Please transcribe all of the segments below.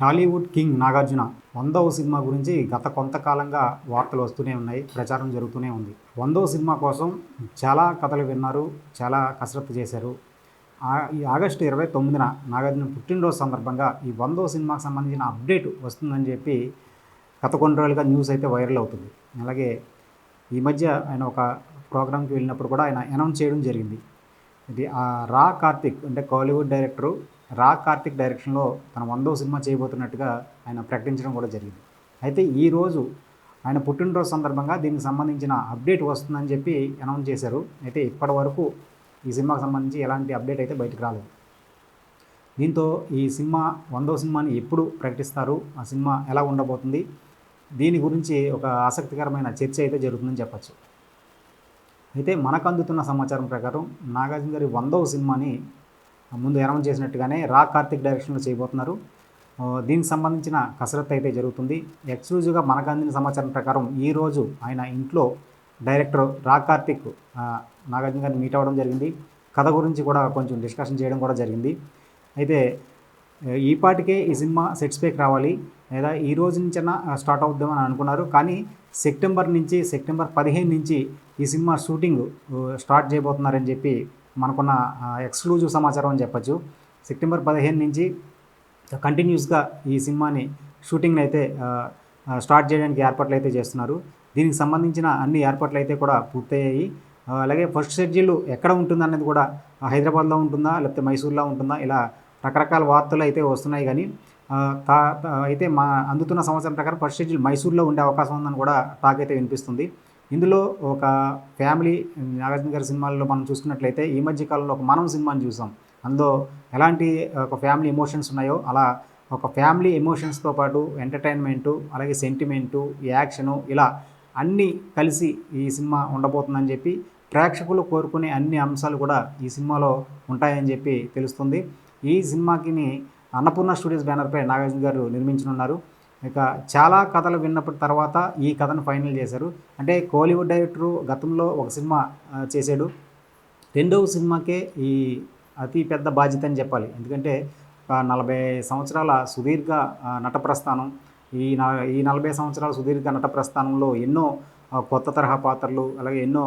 Tollywood king Nagarjuna వందవ cinema గురించి గత కొంతకాలంగా వార్తలు వస్తూనే ఉన్నాయి ప్రచారం జరుగుతూనే ఉంది. వందవ సినిమా కోసం చాలా కథలు విన్నారు చాలా కసరత్తు చేశారు. ఈ ఆగస్టు ఇరవై తొమ్మిదిన నాగార్జున పుట్టినరోజు సందర్భంగా ఈ వందవ సినిమాకి సంబంధించిన అప్డేట్ వస్తుందని చెప్పి గత కొన్ని రోజులుగా న్యూస్ అయితే వైరల్ అవుతుంది. అలాగే ఈ మధ్య ఆయన ఒక ప్రోగ్రామ్కి వెళ్ళినప్పుడు కూడా ఆయన అనౌన్స్ చేయడం జరిగింది. ఇది ఆ రా కార్తిక్ అంటే కాలీవుడ్ డైరెక్టరు రా కార్తిక్ డైరెక్షన్లో తన వందో సినిమా చేయబోతున్నట్టుగా ఆయన ప్రకటించడం కూడా జరిగింది. అయితే ఈరోజు ఆయన పుట్టినరోజు సందర్భంగా దీనికి సంబంధించిన అప్డేట్ వస్తుందని చెప్పి అనౌన్స్ చేశారు. అయితే ఇప్పటి వరకు ఈ సినిమాకి సంబంధించి ఎలాంటి అప్డేట్ అయితే బయటకు రాలేదు. దీంతో ఈ సినిమా వందో సినిమాని ఎప్పుడు ప్రకటిస్తారు? ఆ సినిమా ఎలా ఉండబోతుంది? దీని గురించి ఒక ఆసక్తికరమైన చర్చ అయితే జరుగుతుందని చెప్పచ్చు. అయితే మనకు అందుతున్న సమాచారం ప్రకారం నాగార్జున గారి వందవ సినిమాని ముందు అనౌన్స్ చేసినట్టుగానే రా కార్తిక్ డైరెక్షన్లో చేయబోతున్నారు. దీనికి సంబంధించిన కసరత్తు అయితే జరుగుతుంది. ఎక్స్క్లూజివ్గా మనకు అందిన సమాచారం ప్రకారం ఈరోజు ఆయన ఇంట్లో డైరెక్టర్ రా కార్తిక్ నాగార్జున గారిని మీట్ అవ్వడం జరిగింది. కథ గురించి కూడా కొంచెం డిస్కషన్ చేయడం కూడా జరిగింది. అయితే ఈపాటికే ఈ పాటికే ఈ సినిమా సెట్స్ పేక్ రావాలి. లేదా ఈ రోజు నుంచైనా స్టార్ట్ అవుద్దామని అనుకున్నారు. కానీ సెప్టెంబర్ నుంచి సెప్టెంబర్ పదిహేను నుంచి ఈ సినిమా షూటింగ్ స్టార్ట్ చేయబోతున్నారని చెప్పి మనకున్న ఎక్స్క్లూజివ్ సమాచారం అని చెప్పచ్చు. సెప్టెంబర్ పదిహేను నుంచి కంటిన్యూస్గా ఈ సినిమాని షూటింగ్ని అయితే స్టార్ట్ చేయడానికి ఏర్పాట్లు అయితే చేస్తున్నారు. దీనికి సంబంధించిన అన్ని ఏర్పాట్లు అయితే కూడా పూర్తయ్యాయి. అలాగే ఫస్ట్ షెడ్యూల్ ఎక్కడ ఉంటుంది అనేది కూడా హైదరాబాద్లో ఉంటుందా లేకపోతే మైసూర్లో ఉంటుందా ఇలా రకరకాల వార్తలు అయితే వస్తున్నాయి కానీ తా అయితే మా అందుతున్న సంవత్సరం ప్రకారం ఫస్ట్ షెడ్యూల్ మైసూర్లో ఉండే అవకాశం ఉందని కూడా టాక్ అయితే వినిపిస్తుంది. ఇందులో ఒక ఫ్యామిలీ నాగార్జున గారి సినిమాల్లో మనం చూసుకున్నట్లయితే ఈ మధ్య కాలంలో ఒక మనం సినిమాని చూసాం. అందులో ఎలాంటి ఒక ఫ్యామిలీ ఎమోషన్స్ ఉన్నాయో అలా ఒక ఫ్యామిలీ ఎమోషన్స్తో పాటు ఎంటర్టైన్మెంటు అలాగే సెంటిమెంటు యాక్షను ఇలా అన్నీ కలిసి ఈ సినిమా ఉండబోతుందని చెప్పి ప్రేక్షకులు కోరుకునే అన్ని అంశాలు కూడా ఈ సినిమాలో ఉంటాయని చెప్పి తెలుస్తుంది. ఈ సినిమాకిని అన్నపూర్ణ స్టూడియోస్ బ్యానర్పై నాగార్జున గారు నిర్మించనున్నారు. ఇక చాలా కథలు విన్నప్పటి తర్వాత ఈ కథను ఫైనల్ చేశారు. అంటే కోలీవుడ్ డైరెక్టరు గతంలో ఒక సినిమా చేశాడు. రెండవ సినిమాకే ఈ అతి పెద్ద బాధ్యత అని చెప్పాలి. ఎందుకంటే నలభై సంవత్సరాల సుదీర్ఘ నటప్రస్థానం నట ప్రస్థానం ఈ న ఈ నలభై సంవత్సరాల సుదీర్ఘ నట ప్రస్థానంలో ఎన్నో కొత్త తరహా పాత్రలు అలాగే ఎన్నో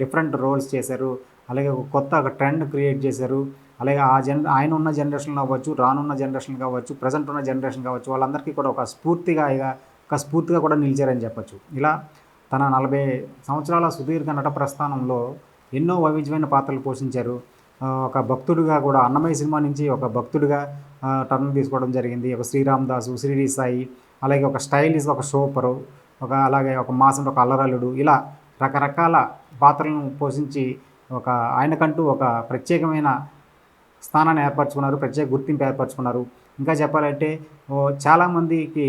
డిఫరెంట్ రోల్స్ చేశారు. అలాగే ఒక కొత్త ఒక ట్రెండ్ క్రియేట్ చేశారు. అలాగే ఆ జన్ ఆయన ఉన్న జనరేషన్ కావచ్చు రానున్న జనరేషన్ కావచ్చు ప్రజెంట్ ఉన్న జనరేషన్ కావచ్చు వాళ్ళందరికీ కూడా ఒక స్ఫూర్తిగా ఒక స్ఫూర్తిగా కూడా నిలిచారని చెప్పచ్చు. ఇలా తన నలభై సంవత్సరాల సుదీర్ఘ నట ప్రస్థానంలో ఎన్నో వైవిధ్యమైన పాత్రలు పోషించారు. ఒక భక్తుడిగా కూడా అన్నమయ్య సినిమా నుంచి ఒక భక్తుడిగా టర్న్ తీసుకోవడం జరిగింది. ఒక శ్రీరామ్ దాసు శ్రీడి సాయి అలాగే ఒక స్టైలిష్ ఒక సూపరు ఒక అలాగే ఒక మాసం ఒక అల్లరల్లుడు ఇలా రకరకాల పాత్రలను పోషించి ఒక ఆయనకంటూ ఒక ప్రత్యేకమైన స్థానాన్ని ఏర్పరచుకున్నారు ప్రత్యేక గుర్తింపు ఏర్పరచుకున్నారు. ఇంకా చెప్పాలంటే చాలామందికి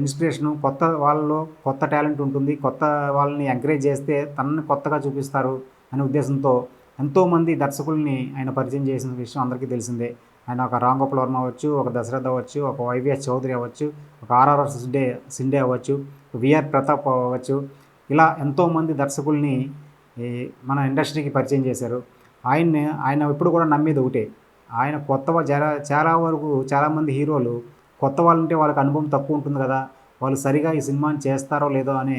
ఇన్స్పిరేషను కొత్త వాళ్ళలో కొత్త టాలెంట్ ఉంటుంది కొత్త వాళ్ళని ఎంకరేజ్ చేస్తే తనని కొత్తగా చూపిస్తారు అనే ఉద్దేశంతో ఎంతోమంది దర్శకుల్ని ఆయన పరిచయం చేసిన విషయం అందరికీ తెలిసిందే. ఆయన ఒక రాంగోపాల్ వర్మ అవ్వచ్చు ఒక దశరథ అవ్వచ్చు ఒక వైవిఎస్ చౌదరి అవ్వచ్చు ఒక ఆర్ఆర్ఆర్ సిండే సిండే అవ్వచ్చు విఆర్ ప్రతాప్ అవ్వచ్చు. ఇలా ఎంతోమంది దర్శకుల్ని మన ఇండస్ట్రీకి పరిచయం చేశారు. ఆయన్ని ఆయన ఎప్పుడు కూడా నమ్మేది ఒకటే. ఆయన కొత్త చాలా చాలా వరకు చాలామంది హీరోలు కొత్త వాళ్ళంటే వాళ్ళకి అనుభవం తక్కువ ఉంటుంది కదా. వాళ్ళు సరిగా ఈ సినిమాని చేస్తారో లేదో అనే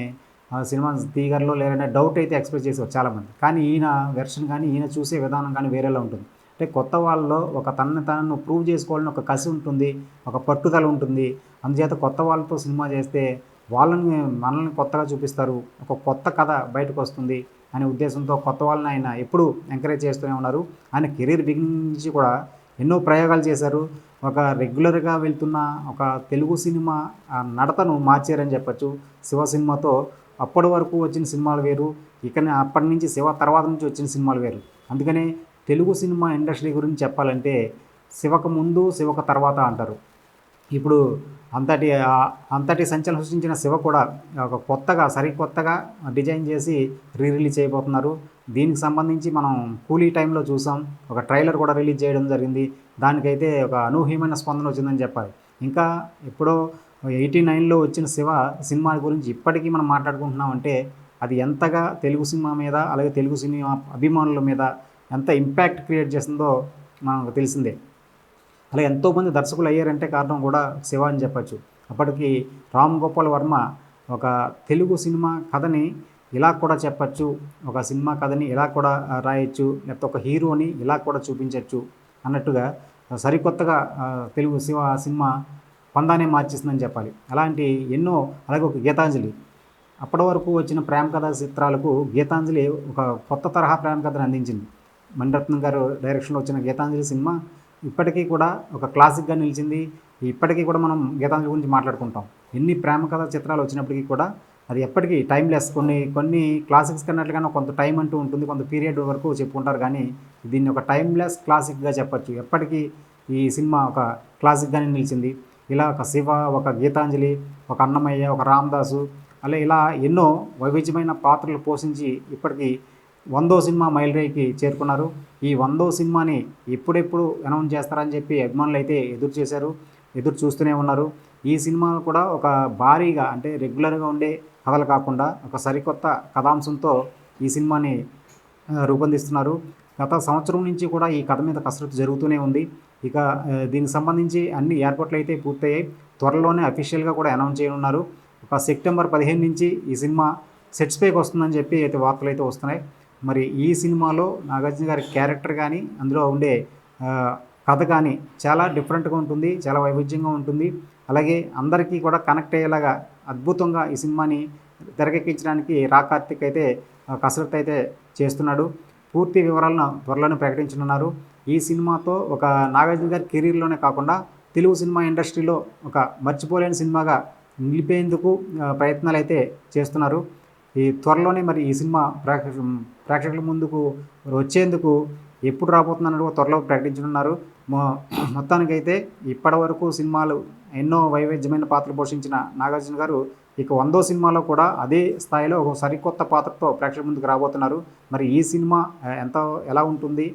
సినిమా తీయగలరో లేదనే డౌట్ అయితే ఎక్స్ప్రెస్ చేసేవారు చాలామంది కానీ ఈయన వెర్షన్ కానీ ఈయన చూసే విధానం కానీ వేరేలా ఉంటుంది. అంటే కొత్త వాళ్ళలో ఒక తనని తనను ప్రూవ్ చేసుకోవాలని ఒక కసి ఉంటుంది ఒక పట్టుదల ఉంటుంది. అందుచేత కొత్త వాళ్ళతో సినిమా చేస్తే వాళ్ళని మనల్ని కొత్తగా చూపిస్తారు. ఒక కొత్త కథ బయటకు వస్తుంది. అనే ఉద్దేశంతో కొత్త వాళ్ళని ఆయన ఎప్పుడూ ఎంకరేజ్ చేస్తూనే ఉన్నారు. ఆయన కెరీర్ బిగినింగ్ నుంచి కూడా ఎన్నో ప్రయోగాలు చేశారు. ఒక రెగ్యులర్గా వెళ్తున్న ఒక తెలుగు సినిమా ఆ నడతను మార్చారని చెప్పచ్చు. శివ సినిమాతో అప్పటి వరకు వచ్చిన సినిమాలు వేరు. ఇక అప్పటి నుంచి శివ తర్వాత నుంచి వచ్చిన సినిమాలు వేరు. అందుకనే తెలుగు సినిమా ఇండస్ట్రీ గురించి చెప్పాలంటే శివకు ముందు శివకు తర్వాత అంటారు. ఇప్పుడు అంతటి అంతటి సంచలనం సృష్టించిన శివ కూడా ఒక కొత్తగా సరికొత్తగా డిజైన్ చేసి రీ రిలీజ్ చేయబోతున్నారు. దీనికి సంబంధించి మనం కూలీ టైంలో చూసాం. ఒక ట్రైలర్ కూడా రిలీజ్ చేయడం జరిగింది. దానికైతే ఒక అనూహ్యమైన స్పందన వచ్చిందని చెప్పాలి. ఇంకా ఎప్పుడో ఎయిటీ నైన్లో వచ్చిన శివ సినిమా గురించి ఇప్పటికీ మనం మాట్లాడుకుంటున్నాం అంటే అది ఎంతగా తెలుగు సినిమా మీద అలాగే తెలుగు సినిమా అభిమానుల మీద ఎంత ఇంపాక్ట్ క్రియేట్ చేస్తుందో మనకు తెలిసిందే. అలా ఎంతోమంది దర్శకులు అయ్యారంటే కారణం కూడా శివ అని చెప్పచ్చు. అప్పటికి రామ్ గోపాల్ వర్మ ఒక తెలుగు సినిమా కథని ఇలా కూడా చెప్పచ్చు ఒక సినిమా కథని ఇలా కూడా రాయొచ్చు లేకపోతే ఒక హీరోని ఇలా కూడా చూపించవచ్చు అన్నట్టుగా సరికొత్తగా తెలుగు శివ సినిమా పందానే మార్చేసిందని చెప్పాలి. అలాంటి ఎన్నో అలాగే ఒక గీతాంజలి. అప్పటి వరకు వచ్చిన ప్రేమ కథా చిత్రాలకు గీతాంజలి ఒక కొత్త తరహా ప్రేమ కథను అందించింది. మణిరత్నం గారు డైరెక్షన్లో వచ్చిన గీతాంజలి సినిమా ఇప్పటికీ కూడా ఒక క్లాసిక్గా నిలిచింది. ఇప్పటికీ కూడా మనం గీతాంజలి గురించి మాట్లాడుకుంటాం. ఎన్ని ప్రేమ కథ చిత్రాలు వచ్చినప్పటికీ కూడా అది ఎప్పటికీ టైమ్లెస్ కొన్ని కొన్ని క్లాసిక్స్ కన్నట్లుగానే కొంత టైం అంటూ ఉంటుంది కొంత పీరియడ్ వరకు చెప్పుకుంటారు. కానీ దీన్ని ఒక టైమ్లెస్ క్లాసిక్గా చెప్పచ్చు. ఎప్పటికీ ఈ సినిమా ఒక క్లాసిక్గానే నిలిచింది. ఇలా ఒక శివ ఒక గీతాంజలి ఒక అన్నమయ్య ఒక రామదాసు అలా ఇలా ఎన్నో వైవిధ్యమైన పాత్రలు పోషించి ఇప్పటికీ వందో సినిమా మైలురాయికి చేరుకున్నారు. ఈ వందో సినిమాని ఎప్పుడెప్పుడు అనౌన్స్ చేస్తారని చెప్పి అభిమానులు అయితే ఎదురు చేశారు ఎదురు చూస్తూనే ఉన్నారు. ఈ సినిమా కూడా ఒక భారీగా అంటే రెగ్యులర్గా ఉండే కథలు కాకుండా ఒక సరికొత్త కథాంశంతో ఈ సినిమాని రూపొందిస్తున్నారు. గత సంవత్సరం నుంచి కూడా ఈ కథ మీద కసరత్తు జరుగుతూనే ఉంది. ఇక దీనికి సంబంధించి అన్ని ఏర్పాట్లు అయితే పూర్తయ్యాయి. త్వరలోనే అఫీషియల్గా కూడా అనౌన్స్ చేయనున్నారు. ఒక సెప్టెంబర్ పదిహేను నుంచి ఈ సినిమా సెట్స్ పైకి వస్తుందని చెప్పి అయితే వార్తలు అయితే వస్తున్నాయి. మరి ఈ సినిమాలో నాగార్జున గారి క్యారెక్టర్ కానీ అందులో ఉండే కథ కానీ చాలా డిఫరెంట్గా ఉంటుంది చాలా వైవిధ్యంగా ఉంటుంది. అలాగే అందరికీ కూడా కనెక్ట్ అయ్యేలాగా అద్భుతంగా ఈ సినిమాని తెరకెక్కించడానికి రా కార్తిక్ అయితే కసరత్తు అయితే చేస్తున్నాడు. పూర్తి వివరాలను త్వరలోనే ప్రకటించనున్నారు. ఈ సినిమాతో ఒక నాగార్జున గారి కెరీర్లోనే కాకుండా తెలుగు సినిమా ఇండస్ట్రీలో ఒక మర్చిపోలేని సినిమాగా నిలిపేందుకు ప్రయత్నాలు అయితే చేస్తున్నారు. ఈ త్వరలోనే మరి ఈ సినిమా ప్రేక్ష ప్రేక్షకుల ముందుకు వచ్చేందుకు ఎప్పుడు రాబోతుందన్నది త్వరలో ప్రకటించనున్నారు. మొత్తానికైతే ఇప్పటి వరకు సినిమాలు ఎన్నో వైవిధ్యమైన పాత్రలు పోషించిన నాగార్జున గారు ఇక వందో సినిమాలో కూడా అదే స్థాయిలో ఒక సరికొత్త పాత్రతో ప్రేక్షకుల ముందుకు రాబోతున్నారు. మరి ఈ సినిమా ఎంత ఎలా ఉంటుంది?